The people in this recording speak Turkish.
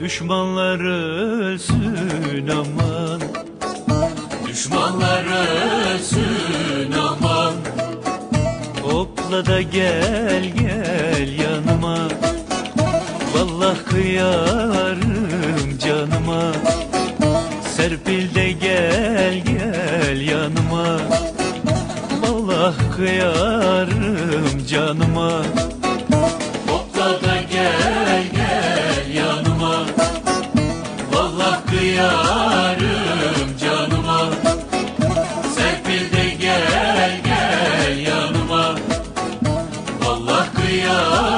Düşmanlar ölsün aman. Düşmanlar ölsün aman. Hopla da gel gel yanıma. Vallahi kıyarım canıma. Serpil de gel gel yanıma. Vallahi kıyarım canıma Allah kıyar.